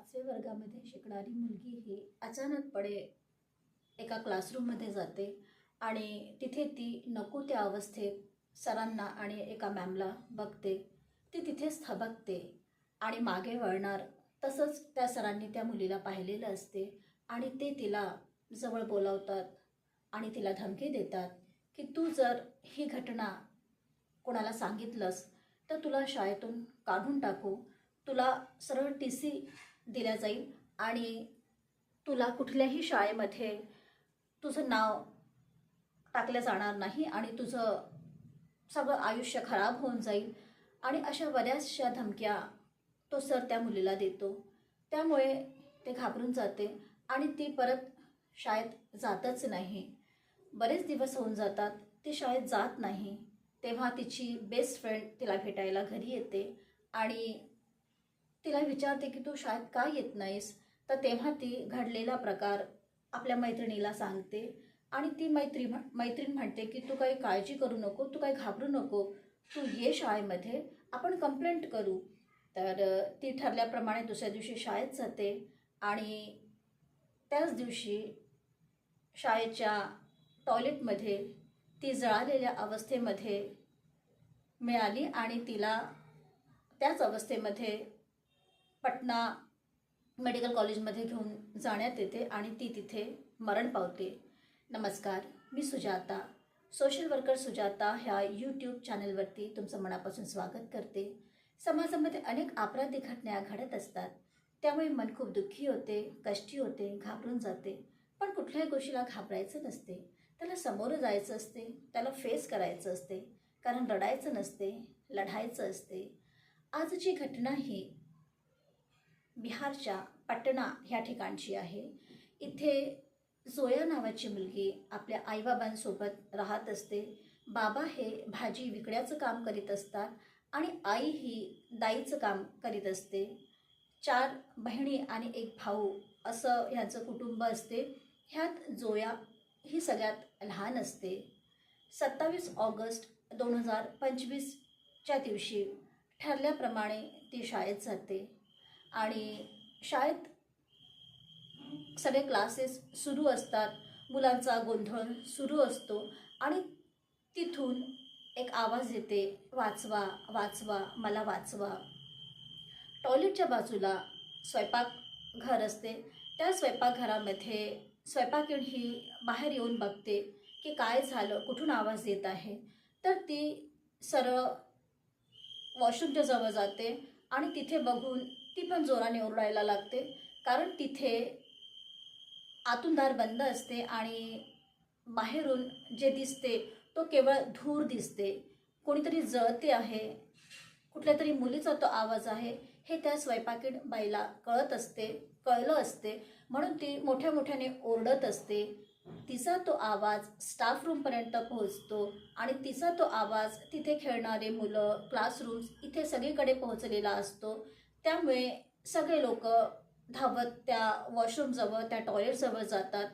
पाचव्या वर्गामध्ये शिकणारी मुलगी ही अचानकपणे एका क्लासरूममध्ये जाते आणि तिथे ती नको त्या अवस्थेत सरांना आणि एका मॅमला बघते. ती तिथेच थबकते आणि मागे वळणार तसंच त्या सरांनी त्या मुलीला पाहिलेलं असते आणि ते तिला जवळ बोलावतात आणि तिला धमकी देतात की तू जर ही घटना कोणाला सांगितलंस तर तुला शाळेतून काढून टाकू. तुला सरळ टी सी दिल्या जाईल. आणि तुला कुठल्याही शाळेमध्ये तुझं नाव टाकलं जाणार नाही आणि तुझं सगळं आयुष्य खराब होऊन जाईल. आणि अशा बऱ्याचशा धमक्या तो सर त्या मुलीला देतो. त्यामुळे ते घाबरून जाते आणि ती परत शाळेत जातच नाही. बरेच दिवस होऊन जातात ती शाळेत जात नाही. तेव्हा तिची बेस्ट फ्रेंड तिला भेटायला घरी येते आणि तिला विचारते की तू शाळेत का येत नाहीस? तर तेव्हा ती घडलेला प्रकार आपल्या मैत्रिणीला सांगते आणि ती मैत्री म्हण मैत्रीण म्हणते की तू काही काळजी करू नको तू काही घाबरू नको. तू ये शाळेमध्ये आपण कंप्लेंट करू. तर ती ठरल्याप्रमाणे दुसऱ्या दिवशी शाळेत जाते आणि त्याच दिवशी शाळेच्या टॉयलेटमध्ये ती जळालेल्या अवस्थेमध्ये मिळाली आणि तिला त्याच अवस्थेमध्ये पटना मेडिकल कॉलेजमध्ये घेऊन जाण्यात येते आणि ती तिथे मरण पावते. नमस्कार मी सुजाता. सोशल वर्कर सुजाता ह्या यूट्यूब चॅनलवरती तुमचं मनापासून स्वागत करते. समाजामध्ये अनेक अपराधी घटना घडत असतात. त्यामुळे मन खूप दुःखी होते कष्टी होते घाबरून जाते. पण कुठल्याही गोष्टीला घाबरायचं नसते. त्याला समोरं जायचं असते त्याला फेस करायचं असते. कारण रडायचं नसते लढायचं असते. आजची घटना ही बिहारच्या पटना ह्या ठिकाणची आहे. इथे जोया नावाची मुलगी आपल्या आईबाबांसोबत राहत असते. बाबा हे भाजी विकण्याचं काम करीत असतात आणि आई ही दाईचं काम करीत असते. चार बहिणी आणि एक भाऊ असं ह्याचं कुटुंब असते. ह्यात जोया ही सगळ्यात लहान असते. सत्तावीस ऑगस्ट दोन हजार पंचवीसच्या दिवशी ठरल्याप्रमाणे ती शाळेत जाते. आणि शाळेत सगळे क्लासेस सुरू असतात. मुलांचा गोंधळ सुरू असतो आणि तिथून एक आवाज येते वाचवा वाचवा मला वाचवा. टॉयलेटच्या बाजूला स्वयंपाक घर असते. त्या स्वयंपाकघरामध्ये स्वयंपाकीण ही बाहेर येऊन बघते की काय झालं कुठून आवाज येत आहे. तर ती सरळ वॉशरूमच्या जवळ जाते आणि तिथे बघून ती पण जोराने ओरडायला लागते. कारण तिथे आतून दार बंद असते आणि बाहेरून जे दिसते तो केवळ धूर दिसते. कोणीतरी जळते आहे. कुठल्या तरी मुलीचा तो आवाज आहे. हे त्या स्वयंपाकीण बाईला कळत असते कळलं असते. म्हणून ती मोठ्या मोठ्याने ओरडत असते. तिचा तो आवाज स्टाफ रूमपर्यंत पोहोचतो आणि तिचा तो आवाज तिथे खेळणारे मुलं क्लासरूम्स इथे सगळीकडे पोहोचलेला असतो. त्यामुळे सगळे लोक धावत त्या वॉशरूमजवळ त्या टॉयलेटजवळ जातात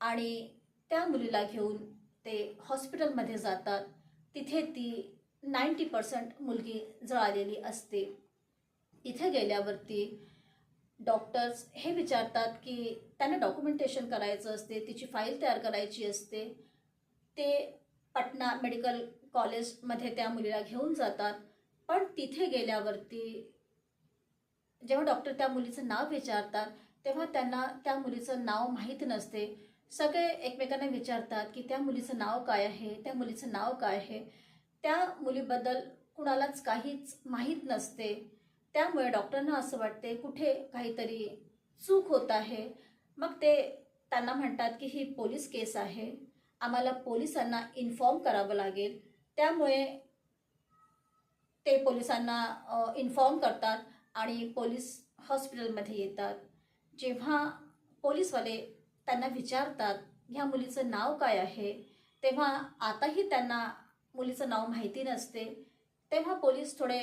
आणि त्या मुलीला घेऊन ते हॉस्पिटलमध्ये जातात. तिथे ती नाईंटी पर्सेंट मुलगी जळालेली असते. इथे गेल्यावरती डॉक्टर्स हे विचारतात की त्यांना डॉक्युमेंटेशन करायचं असते तिची फाईल तयार करायची असते. ते पटना मेडिकल कॉलेजमध्ये त्या मुलीला घेऊन जातात. पण तिथे गेल्यावरती जेव्हा डॉक्टर त्या मुलीचं नाव विचारतात तेव्हा त्यांना त्या मुलीचं नाव माहीत नसते. सगळे एकमेकांना विचारतात की त्या मुलीचं नाव काय आहे त्या मुलीचं नाव काय आहे. त्या मुलीबद्दल कुणालाच काहीच माहीत नसते. त्यामुळे डॉक्टरांना असं वाटते कुठे काहीतरी चूक होत आहे. मग ते त्यांना म्हणतात की ही पोलीस केस आहे. आम्हाला पोलिसांना इन्फॉर्म करावं लागेल. त्यामुळे ते पोलिसांना इन्फॉर्म करतात. आणि पोलीस हॉस्पिटलमध्ये येतात. जेव्हा पोलीसवाले त्यांना विचारतात ह्या मुलीचं नाव काय आहे? तेव्हा आताही त्यांना मुलीचं नाव माहिती नसते. तेव्हा पोलीस थोडे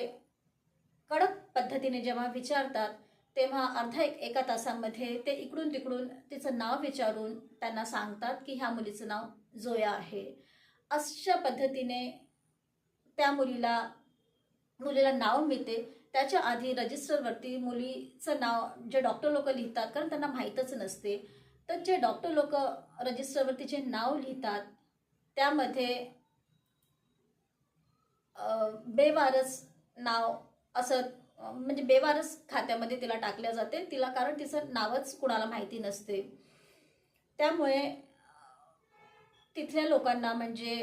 कडक पद्धतीने जेव्हा विचारतात तेव्हा अर्धा एक एका तासामध्ये ते इकडून तिकडून तिचं नाव विचारून त्यांना सांगतात की ह्या मुलीचं नाव जोया आहे. अशा पद्धतीने त्या मुलीला मुलीला नाव मिळते. त्याच्या आधी रजिस्टरवरती मुलीचं नाव जे डॉक्टर लोक लिहितात कारण त्यांना माहीतच नसते तर जे डॉक्टर लोक रजिस्टरवरती जे नाव लिहितात त्यामध्ये बेवारस नाव असं म्हणजे बेवारस खात्यामध्ये तिला टाकल्या जाते. तिला कारण तिचं नावच कुणाला माहिती नसते. त्यामुळे तिथल्या लोकांना म्हणजे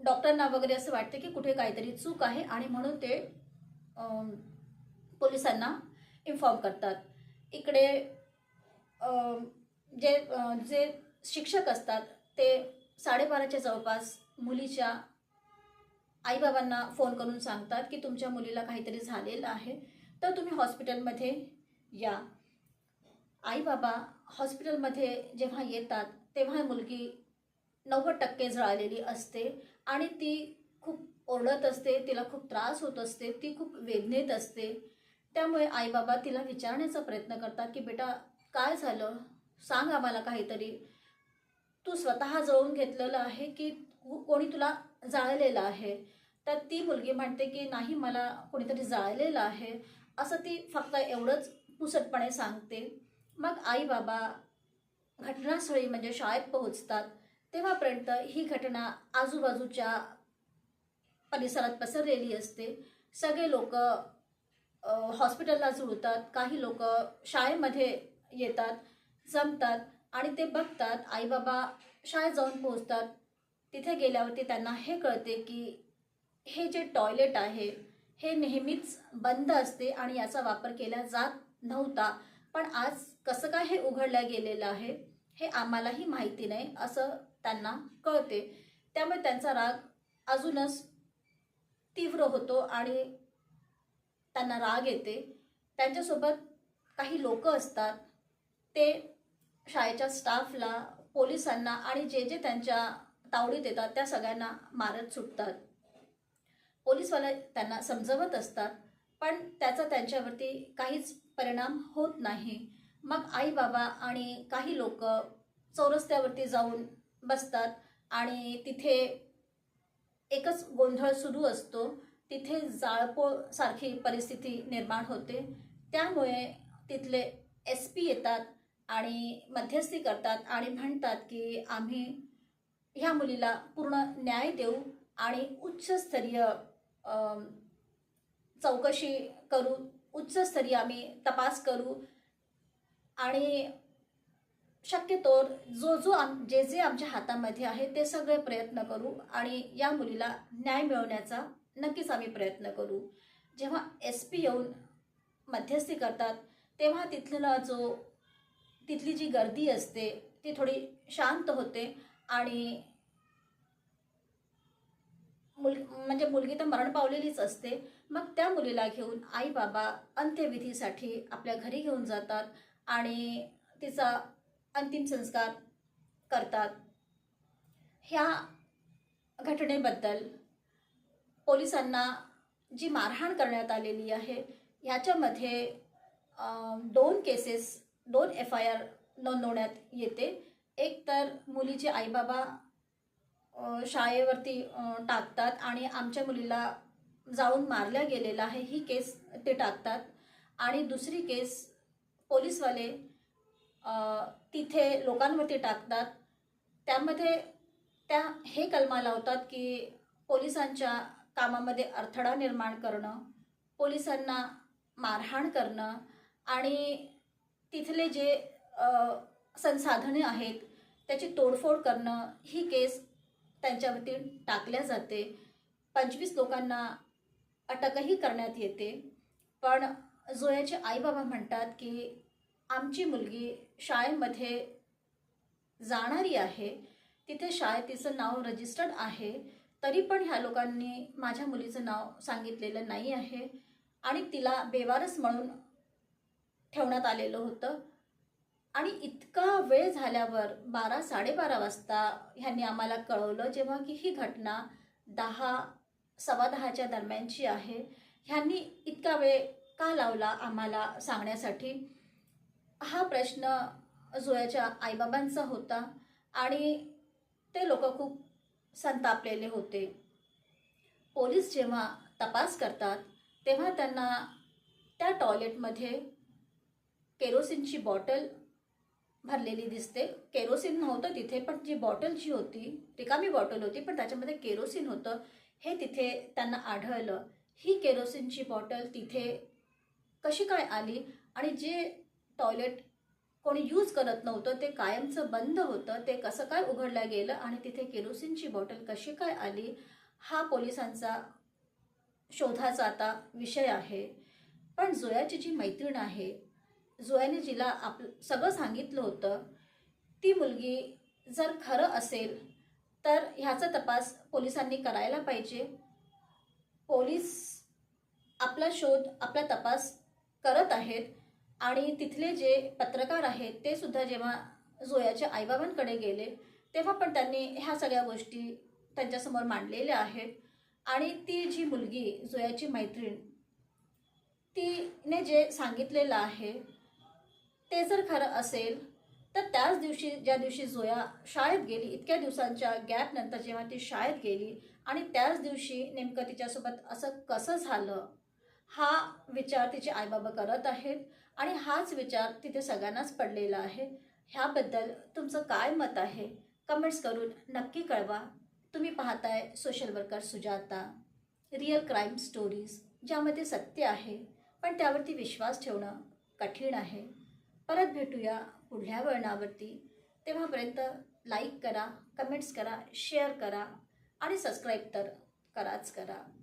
डॉक्टरना वगैरे असं वाटतं की कुठे काहीतरी चूक आहे आणि म्हणून ते पोलिसांना इन्फॉर्म करतात. इकडे जे जे शिक्षक असतात ते साडेबाराच्या जवळपास मुलीच्या आईबाबांना फोन करून सांगतात की तुमच्या मुलीला काहीतरी झालेलं आहे तर तुम्ही हॉस्पिटलमध्ये या. आईबाबा हॉस्पिटलमध्ये जेव्हा येतात तेव्हा मुलगी नव्वद टक्के जळालेली असते. आणि ती खूप ओरडत असते तिला खूप त्रास होत असते ती खूप वेदनेत असते. त्यामुळे आईबाबा तिला विचारण्याचा प्रयत्न करतात की बेटा काय झालं? सांग आम्हाला काहीतरी. तू स्वतः जळून घेतलेलं आहे की कोणी तुला जाळलेलं आहे? तर ती मुलगी म्हणते की नाही मला कोणीतरी जाळलेलं आहे. असं ती फक्त एवढंच पुसटपणे सांगते. मग आई बाबा घटनास्थळी म्हणजे शाळेत पोहोचतात. तेव्हापर्यंत ही घटना आजूबाजूच्या परिसरात पसरलेली असते. सगळे लोक हॉस्पिटलला जुळतात काही लोक शाळेमध्ये येतात जमतात आणि ते बघतात आईबाबा शाळेत जाऊन पोहोचतात. तिथे गेल्यावरती त्यांना हे कळते की हे जे टॉयलेट आहे हे नेहमीच बंद असते आणि याचा वापर केला जात नव्हता. पण आज कसं काय हे उघडलं गेलेलं आहे हे आम्हालाही माहिती नाही असं त्यांना कळते. त्यामुळे त्यांचा राग अजूनच तीव्र होतो आणि त्यांना राग येते. त्यांच्यासोबत काही लोक असतात. ते शाळेच्या स्टाफला पोलिसांना आणि जे जे त्यांच्या तावडीत येतात त्या सगळ्यांना मारत सुटतात. पोलीसवाले त्यांना समजवत असतात पण त्याचा त्यांच्यावरती काहीच परिणाम होत नाही. मग आई बाबा आणि काही लोक चौरस्त्यावरती जाऊन बसतात आणि तिथे एकच गोंधळ सुरू असतो. तिथे जाळपोळ सारखी परिस्थिती निर्माण होते. त्यामुळे तिथले एस पी येतात आणि मध्यस्थी करतात आणि म्हणतात की आम्ही ह्या मुलीला पूर्ण न्याय देऊ आणि उच्चस्तरीय चौकशी करू उच्चस्तरीय आम्ही तपास करू आणि शक्यतो जो जो आम जे जे आमच्या हातामध्ये आहे ते सगळे प्रयत्न करू आणि या मुलीला न्याय मिळवण्याचा नक्कीच आम्ही प्रयत्न करू. जेव्हा एस पी येऊन मध्यस्थी करतात तेव्हा तिथला जो तिथली जी गर्दी असते ती थोडी शांत होते आणि मुल म्हणजे मुलगी तर मरण पावलेलीच असते. मग त्या मुलीला घेऊन आई बाबा अंत्यविधीसाठी आपल्या घरी घेऊन जातात आणि तिचा अंतिम संस्कार करतात. ह्या घटनेबद्दल पोलिसांना जी मारहाण करण्यात आलेली आहे ह्याच्यामध्ये दोन केसेस दोन एफ आय आर नोंदवण्यात येते. एक तर मुलीचे आईबाबा शाळेवरती टाकतात आणि आमच्या मुलीला जाऊन मारल्या गेलेला आहे. ही केस ते टाकतात. आणि दुसरी केस पोलीसवाले तिथे लोकांवरती टाकतात. त्यामध्ये त्या हे कलमा लावतात की पोलिसांच्या कामामध्ये अडथळा निर्माण करणं पोलिसांना मारहाण करणं आणि तिथले जे संसाधने आहेत त्याची तोडफोड करणं ही केस त्यांच्यावरती टाकल्या जाते. पंचवीस लोकांना अटकही करण्यात येते. पण जोयाचे आईबाबा म्हणतात की आमची मुलगी शाळेमध्ये जाणारी आहे. तिथे शाळेत तिचं नाव रजिस्टर्ड आहे. तरी पण ह्या लोकांनी माझ्या मुलीचं नाव सांगितलेलं नाही आहे. आणि तिला बेवारस म्हणून ठेवण्यात आलेलं होतं. आणि इतका वेळ झाल्यावर बारा साडेबारा वाजता ह्यांनी आम्हाला कळवलं जेव्हा की ही घटना दहा सव्वा दहाच्या दरम्यानची आहे. ह्यांनी इतका वेळ का लावला आम्हाला सांगण्यासाठी? हा प्रश्न जोयाच्या आईबाबांचा होता आणि ते लोक खूप संतापलेले होते. पोलीस जेव्हा तपास करतात तेव्हा त्यांना त्या टॉयलेटमध्ये केरोसिनची बॉटल भरलेली दिसते. केरोसिन नव्हतं तिथे पण जी बॉटल जी होती रिकामी बॉटल होती पण त्याच्यामध्ये केरोसिन होतं हे तिथे त्यांना आढळलं. ही केरोसिनची बॉटल तिथे कशी काय आली? आणि जे टॉयलेट कोणी यूज करत नव्हतं ते कायमचं बंद होतं ते कसं काय उघडलं गेलं आणि तिथे केरोसिनची बॉटल कशी काय आली हा पोलिसांचा शोधाचा आता विषय आहे. पण जोयाची जी मैत्रीण आहे जोयाने जिला आप सगळं सांगितलं होतं ती मुलगी जर खरं असेल तर ह्याचा तपास पोलिसांनी करायला पाहिजे. पोलीस आपला शोध आपला तपास करत आहेत. आणि तिथले जे पत्रकार आहेत ते सुद्धा जेव्हा जोयाच्या आईबाबांकडे गेले तेव्हा पण त्यांनी ह्या सगळ्या गोष्टी त्यांच्यासमोर मांडलेल्या आहेत. आणि ती जी मुलगी जोयाची मैत्रीण तिने जे सांगितलेलं आहे ते जर खरं असेल तर त्याच दिवशी ज्या दिवशी जोया शाळेत गेली इतक्या दिवसांच्या गॅप नंतर जेव्हा ती शाळेत गेली आणि त्याच दिवशी नेमकं तिच्यासोबत असं कसं झालं हा विचार तिचे आईबाबा करत आहेत. आणि हाच विचार तिथे सगळ्यांनाच पडलेला आहे. ह्याबद्दल तुमचं काय मत आहे? कमेंट्स करून नक्की कळवा. तुम्ही पाहताय social worker Sujata. Real crime stories ज्यामध्ये सत्य आहे पण त्यावरती विश्वास ठेवणं कठीण आहे. परत भेटूया पुढल्या वळणावरती. तेव्हापर्यंत लाईक करा कमेंट्स करा शेअर करा आणि सबस्क्राईब तर कराच करा.